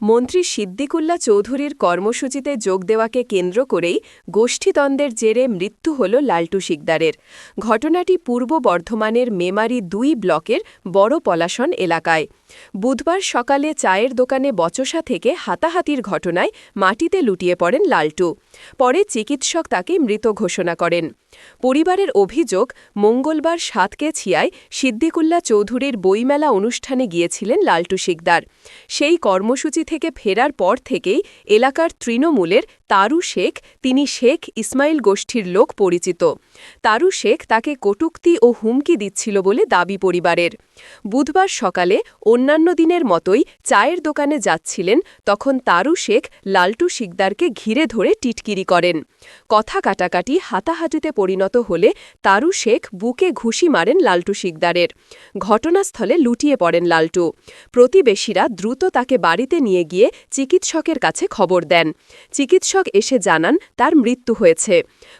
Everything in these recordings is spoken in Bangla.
মন্ত্রী সিদ্দিকুল্লা চৌধুরীর কর্মসূচিতে যোগ দেওয়াকে কেন্দ্র করেই গোষ্ঠীদ্বন্দ্বের জেরে মৃত্যু হল লালটু শিকদারের। ঘটনাটি পূর্ব বর্ধমানের মেমারি দুই ব্লকের বড় পলাশন এলাকায়। বুধবার সকালে চায়ের দোকানে বচসা থেকে হাতাহাতির ঘটনায় মাটিতে লুটিয়ে পড়েন লালটু। পরে চিকিৎসক তাকে মৃত ঘোষণা করেন। পরিবারের অভিযোগ, মঙ্গলবার সাতকেছিয়ায় সিদ্দিকুল্লা চৌধুরীর বইমেলা অনুষ্ঠানে গিয়েছিলেন লালটু শিকদার। সেই কর্মসূচি থেকে ফেরার পর থেকেই এলাকার তৃণমূলের তারু শেখ, তিনি শেখ ইসমাইল গোষ্ঠীর লোক পরিচিত। তারু শেখ তাকে কটুক্তি ও হুমকি দিচ্ছিল বলে দাবি পরিবারের। বুধবার সকালে অন্যান্য দিনের মতোই চায়ের দোকানে যাচ্ছিলেন, তখন তারু শেখ লালটু শিকদারকে ঘিরে ধরে টিটকিরি করেন। কথা কাটাকাটি হাতাহাতিতে পরিণত হলে তারু শেখ বুকে ঘুষি মারেন লালটু শিকদারের। ঘটনাস্থলে লুটিয়ে পড়েন লালটু। প্রতিবেশীরা দ্রুত তাকে বাড়িতে নিয়ে গিয়ে চিকিৎসকের কাছে খবর দেন। চিকিৎসক এসে জানান, তার মৃত্যু হয়েছে।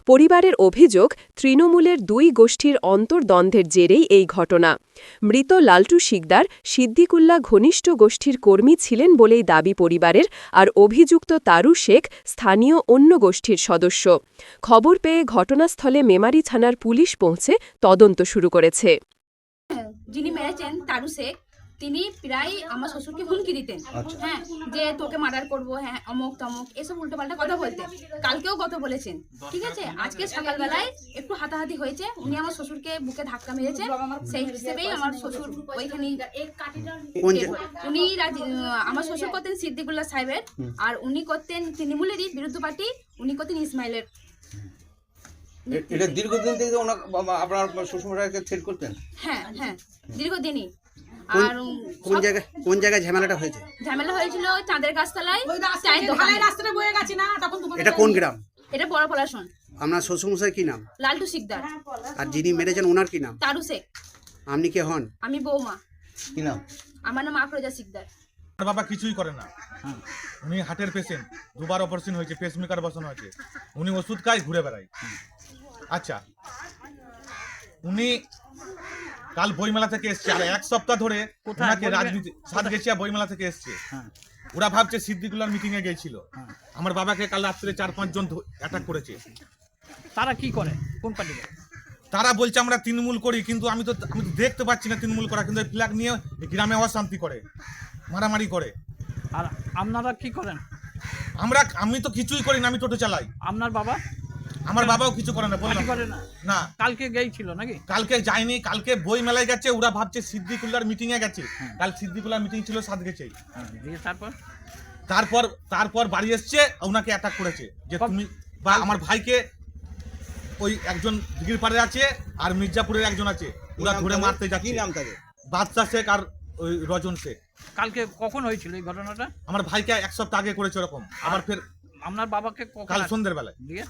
পরিবারের অভিযোগ, তৃণমূলের দুই গোষ্ঠীর অন্তর্দ্বন্দ্বের জেরেই এই ঘটনা। মৃত লালটু শিকদার সিদ্দিকুল্লা ঘনিষ্ঠ গোষ্ঠীর কর্মী ছিলেন বলেই দাবি পরিবারের আর অভিযুক্ত তারু শেখ স্থানীয় অন্য গোষ্ঠীর সদস্য। খবর পেয়ে ঘটনাস্থলে মেমারি থানার পুলিশ পৌঁছে তদন্ত শুরু করেছে। যিনি মেরেছেন তারু শেখ তিনি প্রায় আমার শ্বশুরকে হুমকি দিতেন। হ্যাঁ যে তোকে মার্ডার করব হ্যাঁ অমুক তমুক এসব উল্টোপাল্টা কথা বলতেন। কালকেও কথা বলেছেন। ঠিক আছে? আজকে সকালবেলায় একটু হাতাহাতি হয়েছে। উনি আমার শ্বশুরকে বুকে ধাক্কা মেরেছে। সেই হিসেবেই আমার শ্বশুর ওইখানে উনি আমার শ্বশুর করতেন সিদ্দিকুল্লাহ সাহেবের। আর উনি করতেন তৃণমূলেরই বিরুদ্ধ পার্টি উনি করতেন ইসমাইলের। এটা দীর্ঘদিন থেকে আপনার শ্বশুরমশাইকে থ্রেট করতেন? হ্যাঁ হ্যাঁ। দীর্ঘদিনই। কোন- আর কোন জায়গায় কোন জায়গায় ঝামেলাটা হয়েছে? ঝামেলা হয়েছিল চাঁদের গাছতলায় চায়ের দোকানে। রাস্তাটা বয়ে গেছে না তখন এটা কোন গ্রাম? এটা বড় পলাশন। আপনার শ্বশুরমশাই কি নাম? লালটু শিকদার। আর যিনি মেরেছেন ওনার কি নাম? তারু শেখ। আপনি কে হন? আমি বৌমা। কি নাম? আমার নাম আফরোজা আমার বাবা কিছুই করে না। উনি হার্টের পেশেন্ট দুবার অপারেশন হয়েছে পেসমেকার বসানো হয়েছে। উনি ওষুধ খায় ঘুরে বেড়ায়। আচ্ছা। উনি কাল বইমেলা থেকে এসছে আর এক সপ্তাহ ধরে ওনাকে রাজনীতি সাতগেছিয়া বইমেলা থেকে এসছে। ওরা ভাবছে সিদ্দিকুল্লার মিটিং এ গিয়েছিল আমার বাবাকে কাল রাত্রে চার পাঁচ জন অ্যাটাক করেছে। তারা কি করে? কোন পার্টি তারা বলছে আমরা তৃণমূল করি কিন্তু আমি তো আমি তো দেখতে পাচ্ছি না তৃণমূল করা কিন্তু ফ্ল্যাগ নিয়ে গ্রামে অশান্তি করে মারামারি করে। আর আপনারা কি করেন? আমরা আমি তো কিছুই করি না আমি টোটো চালাই। আপনার বাবা? আমার বাবাও কিছু করে না বললাম। করে না? না। কালকে গেছিল নাকি? কালকে যায়নি কালকে বই মেলায় গেছে ওরা ভাবছে সিদ্দিকুল্লার মিটিং এ গেছে। কাল সিদ্দিকুল্লার মিটিং ছিল সাত গেছে তারপর? তারপর তারপর বাড়ি এসছে ওনাকে অ্যাটাক করেছে যে তুমি বা আমার ভাইকে ওই একজন দিঘির পাড়ে আছে আর মির্জাপুরের একজন আছে ওরা ধরে মারতে কি যাচ্ছে। নাম তাদের? বাদশা শেখ আর ওই রজন শেখ। কালকে কখন হয়েছিল এই ঘটনাটা? আমার ভাইকে এক সপ্তাহ আগে করেছে ওরকম। আবার ফের আপনার বাবাকে কাল সন্ধ্যের বেলায়। দিয়ে?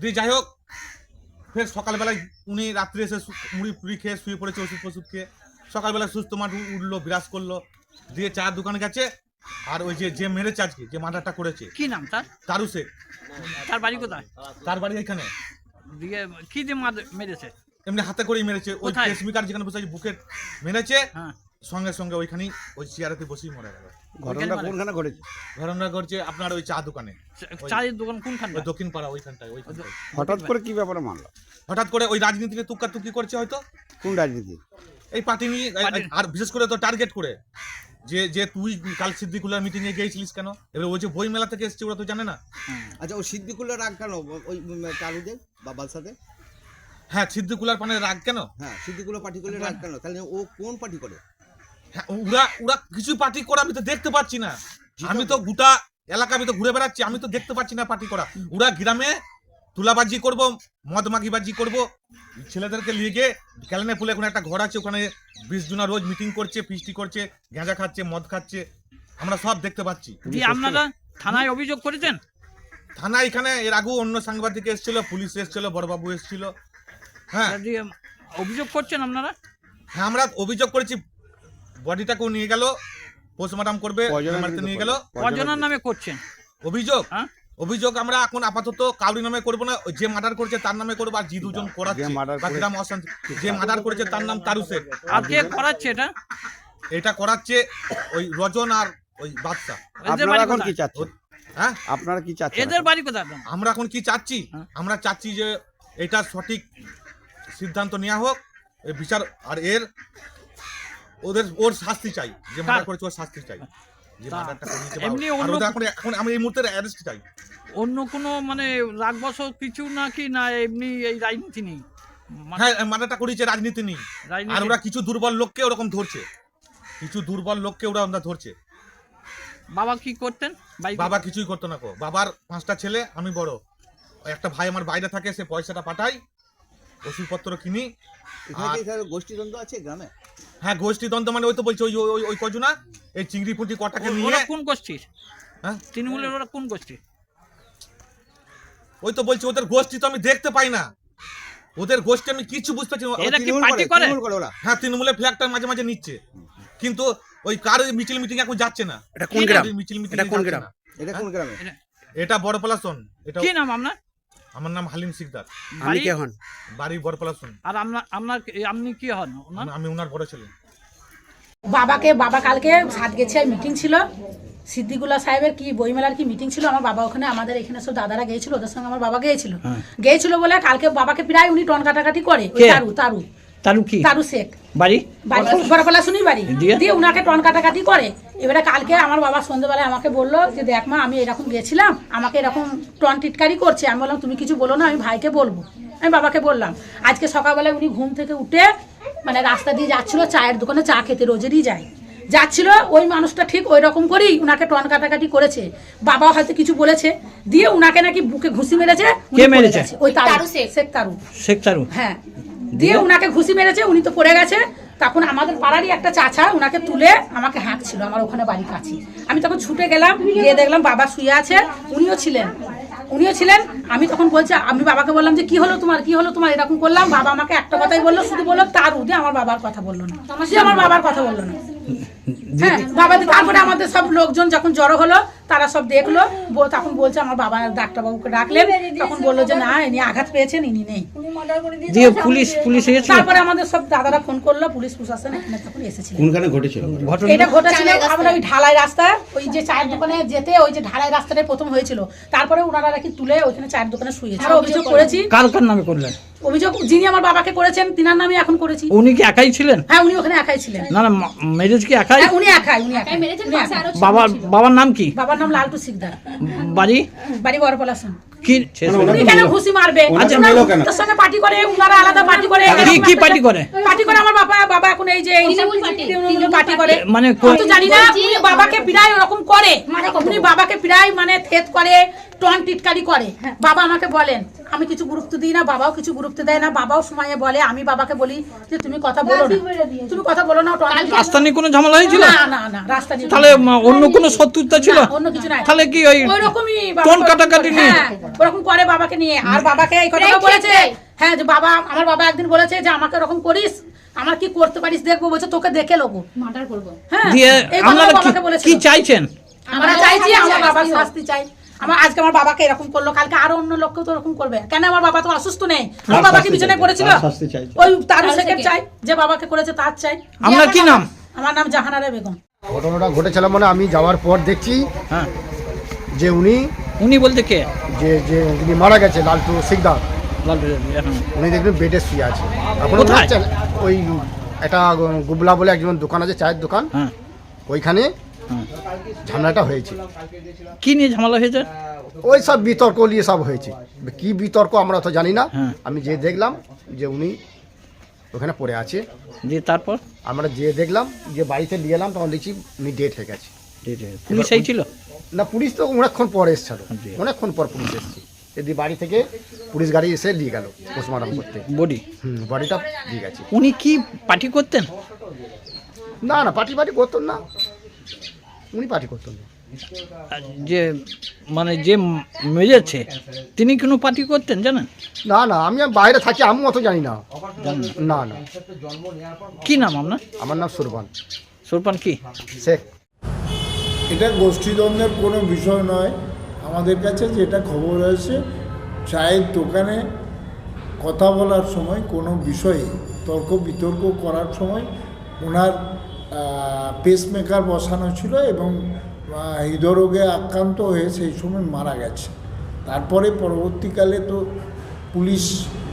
দিয়ে যাই হোক ফের সকালবেলায় উনি রাত্রে এসে মুড়ি পুড়ি খেয়ে শুয়ে পড়েছে ওষুধ ফষুধ খেয়ে। সকালবেলা সুস্থ মাঠ উঠল বিরাজ করল দিয়ে চার দোকানে গেছে। আর ওই যে যে মেরেছে আজকে যে মার্ডারটা করেছে কি নাম তার? তারু শেখ তার বাড়ি কোথায়? তার বাড়ি এখানে দিয়ে কি দিয়ে মার- মেরেছে? এমনি হাতে করেই মেরেছে। ওই কোথায়? যেখানে বসে আছে বুকে মেরেছে। হ্যাঁ। সঙ্গে সঙ্গে ওইখানেই ওই চেয়ারেতে বসেই মরে গেল। ঘটনাটা মানে- কোনখানে ঘটেছে? ঘটনা ঘটছে আপনার ওই চা দোকানে। চায়ের দোকান কোনখানে ওই দক্ষিণ পাড়া ওইখানটায় ওইখানটায়। হঠাৎ করে কি ব্যাপারে মারলো হঠাৎ করে ওই রাজনীতিকে তুক্কা তুক্কি করছে হয়তো? কোন রাজনীতি? এই পার্টি নিয়ে আর বিশেষ করে তো টার্গেট করে। যে যে তুই কাল সিদ্দিকুল্লার মিটিং এ গিয়েছিলিস কেন? এবার ওই যে বই মেলা থেকে এসছে ওরা তো জানে না। আচ্ছা ও সিদ্দিকুল্লাহ রাগ কেন? ওই চারুদের বা বালসাদের? হ্যাঁ সিদ্দিকুল্লার পানে রাগ কেন? হ্যাঁ সিদ্দিকুল্লাহ পার্টি করলে রাগ কেন? তাহলে ও কোন পার্টি করে? হ্যাঁ, ওরা ওরা কিছু পার্টি করা আমি তো দেখতে পাচ্ছি না। আমি তো গোটা এলাকা আমি তো ঘুরে বেড়াচ্ছি আমি তো দেখতে পাচ্ছি না পার্টি করা। ওরা গ্রামে তুলাবাজি করব মদ মাগিবাজি করব ছেলেদেরকে নিয়ে গিয়ে ক্যালেনে পুলে ওখানে একটা ঘর আছে ওখানে বিশ জনা রোজ মিটিং করছে ফিস্টি করছে গাঁজা খাচ্ছে মদ খাচ্ছে আমরা সব দেখতে পাচ্ছি। আপনারা থানায় অভিযোগ করেছেন? থানা এখানে এর আগেও অন্য সাংবাদিক এসেছিল পুলিশ এসেছিল বড়বাবু এসেছিল। হ্যাঁ। অভিযোগ করছেন আপনারা? হ্যাঁ আমরা অভিযোগ করেছি বডিটাকেও নিয়ে গেল পোস্টমর্টম করবে নিয়ে গেল। কজনের নামে করছেন? অভিযোগ হ্যাঁ? অভিযোগ আমরা এখন আপাতত কাউরি নামে করব না যে মার্ডার করেছে তার নামে করব আর যে দুজন করাচ্ছে murder বা করে- গ্রাম অশান্তি যে মার্ডার করেছে তার নাম তারু শেখ আর কে করাচ্ছে এটা? এটা করাচ্ছে ওই রজন আর ওই বাদশা। আপনারা এখন কি? চাচ্ছেন? হ্যাঁ? আপনারা কি চাচ্ছেন এদের বাড়ি কোথায় আমরা এখন কি চাচ্ছি? হ্যাঁ। আমরা চাচ্ছি যে এটা সঠিক সিদ্ধান্ত নেওয়া হোক বিচার আর এর ওদের ওর শাস্তি চাই। যে মার্ডার করেছে ওর শাস্তি চাই। যে মার্ডারটা করেছে এমনি অন্য- এখন আমি এই মুহূর্তে অ্যারেস্ট চাই। অন্য কোনো মানে রাগবশ কিছু নাকি? না এমনি এই রাজনীতি নেই। মা- হ্যাঁ মার্ডারটা করেছে রাজনীতি নেই। আর ওরা কিছু দুর্বল লোককে ওরকম ধরছে। কিছু দুর্বল লোককে ওরা আমরা ধরছে। বাবা কি করতেন? বাবা কিছুই করতো না কো। বাবার পাঁচটা ছেলে আমি বড়। ওই একটা ভাই আমার বাইরে থাকে সে পয়সাটা পাঠাই ওষুধপত্র কিনি। গোষ্ঠীদ্বন্দ্ব আছে গ্রামে? হ্যাঁ গোষ্ঠী দ্বন্দ্ব মানে ওই তো বলছি ওই ওই ওই কজু না এই চিংড়ি পুঁটি কটাকে নিয়ে ওরা কোন গোষ্ঠীর? হ্যাঁ? তৃণমূলের ওরা কোন গোষ্ঠী ওই তো বলছি ওদের গোষ্ঠী তো আমি দেখতে পাই না। ওদের গোষ্ঠী আমি কিছু বুঝতে পারছি না। এরা কি তৃণমূল পার্টি করে? তৃণমূল করে ওরা। হ্যাঁ তৃণমূলের ফ্ল্যাগটা মাঝে মাঝে নিচ্ছে। কিন্তু ওই কার মিছিল মিটিং এখন যাচ্ছে না? এটা কোন গ্রাম? মিছিল মিটিং এটা কোন গ্রাম? এটা কোন গ্রামে? এটা বড় পলাশন এটা কি নাম আপনার? আমার নাম হালিম সিকদার। আপনি কে হন? বাড়ি শুন আর আপনার আপনার আপনি কি হন? আমি ওনার বড় ছেলে। বাবাকে বাবা কালকে সাত গেছে মিটিং ছিল। সিদ্দিকুল্লা সাহেবের কি বইমেলার কি মিটিং ছিল? আমার বাবা ওখানে আমাদের এখানে সব দাদারা গিয়েছিল ওদের সঙ্গে আমার বাবা গিয়েছিল গিয়েছিল বলে কালকে বাবাকে প্রায় উনি টন কাটাকাটি করে তারু তারু। তারু কি তারু শেখ। বাড়ি? বাড়ি। বড়পালা শুনি বাড়ি। দিয়ে? উনাকে টন কাটাকাটি করে। এবারে কালকে আমার বাবা সন্ধ্যেবেলায় আমাকে বলল যে দেখ মা আমি এরকম গেছিলাম আমাকে এরকম টন টিটকারি করছে। আমি বললাম তুমি কিছু বলো না আমি ভাইকে বলব। আমি বাবাকে বললাম আজকে সকালবেলায় উনি ঘুম থেকে উঠে মানে রাস্তা দিয়ে যাচ্ছিল চায়ের দোকানে চা খেতে রোজেরই যায় যাচ্ছিল ওই মানুষটা ঠিক ওই রকম করেই উনাকে টন কাটাকাটি করেছে। বাবা হয়তো কিছু বলেছে। দিয়ে উনাকে নাকি বুকে ঘুষি মেরেছে। ওই তারু শেখ তারু। শেখ তারু? হ্যাঁ। দিয়ে উনাকে ঘুষি মেরেছে উনি তো পড়ে গেছে। তখন আমাদের পাড়ারই একটা চাচা ওনাকে তুলে আমাকে হাঁকছিল আমার ওখানে বাড়ির কাছে। আমি তখন ছুটে গেলাম গিয়ে দেখলাম বাবা শুয়ে আছে উনিও ছিলেন। উনিও ছিলেন আমি তখন বলছি আমি বাবাকে বললাম যে কি হলো তোমার? কি হলো তোমার? এরকম করলাম বাবা আমাকে একটা কথাই বলল শুধু বলল তার উদে আমার বাবার কথা বলল না। আমার বাবার কথা বলল না। হ্যাঁ বাবা তারপরে আমাদের সব লোকজন যখন জড়ো হলো তারা সব দেখল তখন বলছে আমার বাবা ডাক্তারবাবুকে ডাকলেন। তখন বলল যে না ইনি আঘাত পেয়েছেন ইনি নেই। দিয়ে পুলিশ পুলিশ এসেছিল? তারপরে আমাদের সব দাদারা ফোন করল পুলিশ প্রশাসন এখানে তখন এসেছিল। কোনখানে ঘটেছিল? এটা ঘটেছিল আমরা ওই ঢালাই রাস্তা ওই যে চায়ের দোকানে যেতে ওই যে ঢালাই রাস্তাটা প্রথম হয়েছিল। তারপরে ওনারা নাকি তুলে ওইখানে চায়ের দোকানে শুয়েছে। আমরা অভিযোগ করেছি। কার কার নামে করলেন? অভিযোগ যিনি আমার বাবাকে করেছেন তিনার নামে এখন করেছি। উনি কি একাই ছিলেন? হ্যাঁ উনি ওখানে একাই ছিলেন। না না ম্যারেজ কি একাই? হ্যাঁ উনি একাই উনি একাই মেরেছেন উনি পাশে একাই। আরও বাবার বাবার নাম কি? বাবার নাম লালটু সিকদার। বাড়ি? বাড়ি বড় পলাশন কি কেন ঘুষি মারবে? আচ্ছা, মেলো কেন? তার সঙ্গে পার্টি করে উনারা আলাদা পার্টি করে কি কি পার্টি করে? পার্টি করে আমার বাবা বাবা এখন এই যে পার্টি। করে। মানে আমি তো জানি না উনি বাবাকে প্রায় ওরকম করে। উনি বাবাকে প্রায় মানে থেত করে টন টিটকারি করে। বাবা আমাকে বলেন আমি কিছু গুরুত্ব দিই না বাবাও কিছু গুরুত্ব দেয় না বাবাও সময়ে বলে আমি বাবাকে বলি যে তুমি কথা বলো না। তুমি কথা বলো না রাস্তা নিয়ে কোনো ঝামেলা হয়েছিল? না না না রাস্তা তাহলে অন্য কোনো শত্রুতা ছিল? অন্য কিছু নাই। তাহলে কি ওই ওই রকমই টোন কাটাকাটি নিয়ে? হ্যাঁ, ওরকম করে বাবাকে নিয়ে। আর বাবাকে এই কথা বলেছে হ্যাঁ যে বাবা আমার বাবা একদিন বলেছে যে আমাকে ওরকম করিস আমার কি করতে পারিস দেখব বলছে তোকে দেখে লোবো মার্ডার করব। হ্যাঁ কি- চাইছেন? আমরা চাইছি আমার বাবার শাস্তি চাই। আমার আজকে আমার বাবাকে এরকম করল কালকে আরও অন্য লোককেও তো এরকম করবে। কেন আমার বাবা তো অসুস্থ নেই? আমার বাবাকে বিছানায় পড়েছিল ওই তারু শেখের চাই যে বাবাকে করেছে তার চাই। আপনার কি নাম? আমার নাম জাহানারা বেগম। ঘটনাটা ঘটেছিল মানে আমি যাওয়ার পর দেখছি হ্যাঁ। যে উনি উনি বলতে কে? যে যে যিনি মারা গেছে লালটু সিকদার। লালটু এখন? উনি দেখবেন বেডে শুয়ে আছে। এখন কোথায়? ওই একটা গুবলা বলে একজন দোকান আছে চায়ের দোকান। হ্যাঁ। ওইখানে হ্যাঁ। ঝামেলাটা হয়েছে। কি নিয়ে ঝামেলা হয়েছে? ওই সব বিতর্ক নিয়ে সব হয়েছে। কি বিতর্ক আমরা তো জানি না। হ্যাঁ। আমি যে দেখলাম যে উনি ওখানে পড়ে আছে। দিয়ে তারপর? আমরা যে দেখলাম যে বাড়িতে নিয়ে এলাম তখন দেখছি উনি ডেট হয়ে গেছে। পুলিশ এই ছিল? না পুলিশ তো অনেকক্ষণ পর এসছিল। জি। অনেকক্ষণ পর পুলিশ এসছে। যদি বাড়ি থেকে পুলিশ গাড়ি এসে নিয়ে গেল পোস্টমর্টম করতে। বডি? হুম বডিটা দিয়ে গেছে। উনি কি পার্টি করতেন? না না পার্টি পার্টি করতেন না। উনি পার্টি করতেন না। যে মানে যে মেরেছে তিনি কোনো পার্টি করতেন জানেন? না না আমি বাইরে থাকি আমি অত জানি না। না। না কি নাম আপনার? আমার নাম সুরবান সুরপান কি? শেখ। এটা গোষ্ঠীদ্বন্দ্বের কোনো বিষয় নয়। আমাদের কাছে যেটা খবর হয়েছে চায়ের দোকানে কথা বলার সময় কোনো বিষয়ে তর্ক বিতর্ক করার সময় ওনার পেসমেকার বসানো ছিল এবং হৃদরোগে আক্রান্ত হয়ে সেই সময় মারা গেছে। তারপরে পরবর্তীকালে তো পুলিশ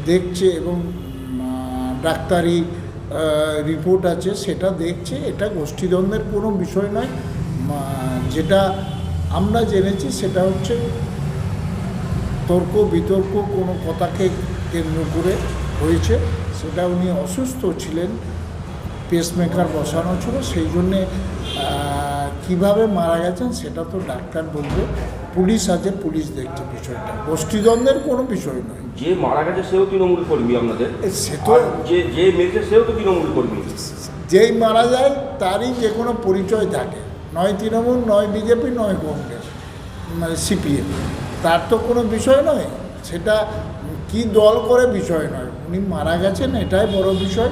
দেখছে এবং ডাক্তারি রিপোর্ট আছে, সেটা দেখছে। এটা গোষ্ঠীদ্বন্দ্বের কোনো বিষয় নয়। যেটা আমরা জেনেছি সেটা হচ্ছে তর্ক বিতর্ক কোনো কথাকে কেন্দ্র করে হয়েছে। সেটা উনি অসুস্থ ছিলেন পেসমেকার বসানো ছিল সেই জন্যে কীভাবে মারা গেছেন সেটা তো ডাক্তার বলবে। পুলিশ আছে পুলিশ দেখছে বিষয়টা। গোষ্ঠীদ্বন্দ্বের কোনো বিষয় নয়। যে মারা গেছে সেও তৃণমূল কর্মী আপনাদের। সে তো যে যে মেরেছে সেও তো তৃণমূল কর্মী। যেই মারা যায় তারই যে কোনো পরিচয় থাকে। নয় তৃণমূল নয় বিজেপি নয় কংগ্রেস মানে সিপিএম। তার তো কোনো বিষয় নয়। সেটা কি দল করে বিষয় নয়। উনি মারা গেছেন এটাই বড় বিষয়।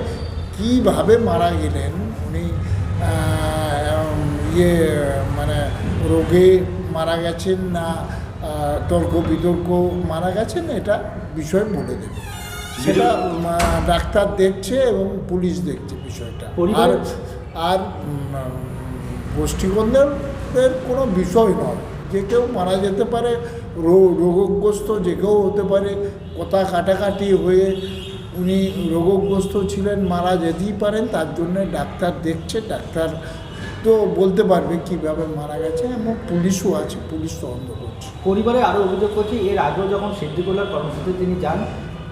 কীভাবে মারা গেলেন? উনি ইয়ে মানে রোগে মারা গেছেন না তর্ক বিতর্ক মারা গেছেন এটা বিষয় বলে দেবে। সেটা ডাক্তার দেখছে এবং পুলিশ দেখছে বিষয়টা। আর আর গোষ্ঠীবন্ধের কোনো বিষয় নয়। যে কেউ মারা যেতে পারে রোগগ্রস্ত যে কেউ হতে পারে, কথা কাটাকাটি হয়ে উনি রোগগ্রস্ত ছিলেন, মারা যেতেই পারেন, তার জন্য ডাক্তার দেখছে, ডাক্তার তো বলতে পারবে কীভাবে মারা গেছে এবং পুলিশও আছে, পুলিশ তদন্ত করছে। পরিবারে আরও অভিযোগ করছে, এর আগেও যখন সিদ্দিকুল্লার কর্মসূচিতে তিনি যান,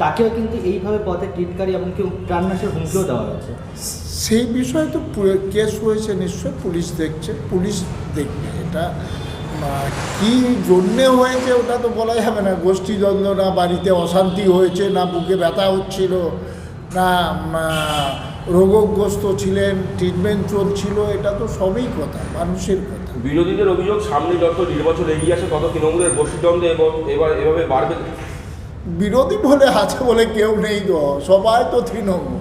তাকেও কিন্তু এইভাবে পথে টিটকারি এমনকি প্রাণনাশের হুমকিও দেওয়া হয়েছে। সেই বিষয়ে তো কেস হয়েছে নিশ্চয় পুলিশ দেখছে পুলিশ দেখবে। এটা কি জন্যে হয়েছে ওটা তো বলা যাবে না। গোষ্ঠীদ্বন্দ্ব না বাড়িতে অশান্তি হয়েছে না বুকে ব্যথা হচ্ছিল না রোগগ্রস্ত ছিলেন ট্রিটমেন্ট চলছিল এটা তো সবই কথা মানুষের কথা। বিরোধীদের অভিযোগ সামনে যত নির্বাচন এগিয়ে আসে তত তৃণমূলের গোষ্ঠীদ্বন্দ্ব এবং এবার এভাবে বাড়বে। বিরোধী বলে আছে বলে কেউ নেই তো সবাই তো তৃণমূল।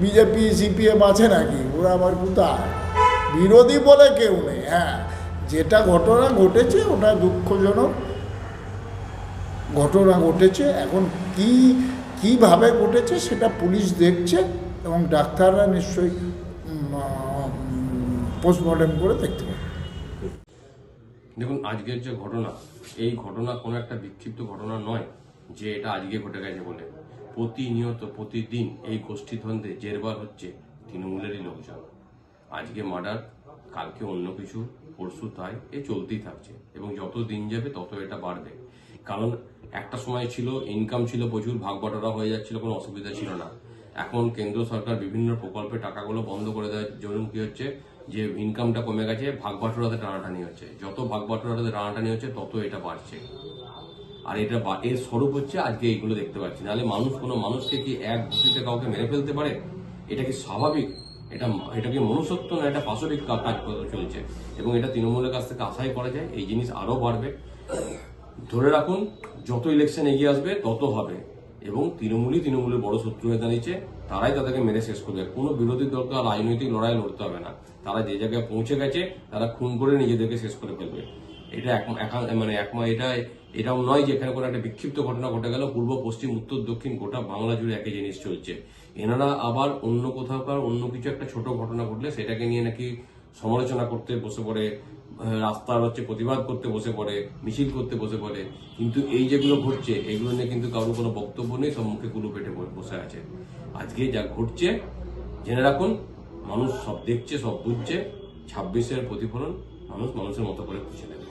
বিজেপি সিপিএম আছে নাকি? ওরা আবার কোথায়? বিরোধী বলে কেউ নেই হ্যাঁ। যেটা ঘটনা ঘটেছে, ওটা দুঃখজনক। ঘটনা ঘটেছে, এখন কি, কীভাবে ঘটেছে সেটা পুলিশ দেখছে এবং ডাক্তাররা নিশ্চয়ই পোস্টমর্টেম করে দেখতে পাবে। দেখুন, আজকের যে ঘটনা, এই ঘটনা কোনো একটা বিক্ষিপ্ত ঘটনা নয় যে এটা আজকে ঘটে গেছে বলে। প্রতিনিয়ত, প্রতিদিন এই গোষ্ঠীদ্বন্দ্বে জেরবার হচ্ছে তৃণমূলেরই লোকজন। আজকে মার্ডার, কালকে অন্য কিছু, পরশু তাই, এ চলতেই থাকছে। এবং যত দিন যাবে, তত এটা বাড়বে। কারণ একটা সময় ছিল ইনকাম ছিল প্রচুর, ভাগ বটরা হয়ে যাচ্ছিল, কোনো অসুবিধা ছিল না। এখন কেন্দ্র সরকার বিভিন্ন প্রকল্পে টাকাগুলো বন্ধ করে দেওয়ার জন্য কি হচ্ছে, যে ইনকামটা কমে গেছে, ভাগ বাটোয়ারাতে টানাটানি হচ্ছে। যত ভাগ বাটোয়ারাতে টানাটানি হচ্ছে, তত এটা বাড়ছে। আর এটা এর স্বরূপ হচ্ছে আজকে এইগুলো দেখতে পাচ্ছি। নাহলে মানুষ, কোনো মানুষকে কি এক ঘুষিতে কাউকে মেরে ফেলতে পারে? এটা কি স্বাভাবিক? এটা এটা কি মনুষ্যত্ব না এটা পাশবিক কাজ চলছে? এবং এটা তৃণমূলের কাছ থেকে আশাই করা যায়, এই জিনিস আরও বাড়বে। ধরে রাখুন, যত ইলেকশন এগিয়ে আসবে, তত হবে। এবং তৃণমূলই তৃণমূলের বড় শত্রু হয়ে দাঁড়িয়েছে, তারাই তাদেরকে মেরে শেষ করবে। কোনো বিরোধী দলকে রাজনৈতিক লড়াই লড়তে হবে না। তারা যে জায়গায় পৌঁছে গেছে, তারা খুন করে নিজেদেরকে শেষ করে ফেলবে। এটা মানে একমা এটা, এটাও নয় যে এখানে কোনো একটা বিক্ষিপ্ত ঘটনা ঘটে গেল, পূর্ব, পশ্চিম, উত্তর, দক্ষিণ, গোটা বাংলা জুড়ে একই জিনিস চলছে। এনারা আবার অন্য কোথাওকার অন্য কিছু একটা ছোট ঘটনা ঘটলে সেটাকে নিয়ে নাকি সমালোচনা করতে বসে পড়ে রাস্তার হচ্ছে প্রতিবাদ করতে বসে পড়ে, মিছিল করতে বসে পড়ে। কিন্তু এই যেগুলো ঘটছে, এগুলো নিয়ে কিন্তু কারোর কোনো বক্তব্য নেই, সব মুখে কুলু পেটে বসে আছে। আজকে যা ঘটছে, জেনে রাখুন, মানুষ সব দেখছে, সব বুঝছে, ছাব্বিশের প্রতিফলন মানুষ মানুষের মতো করে বুঝে নেবে।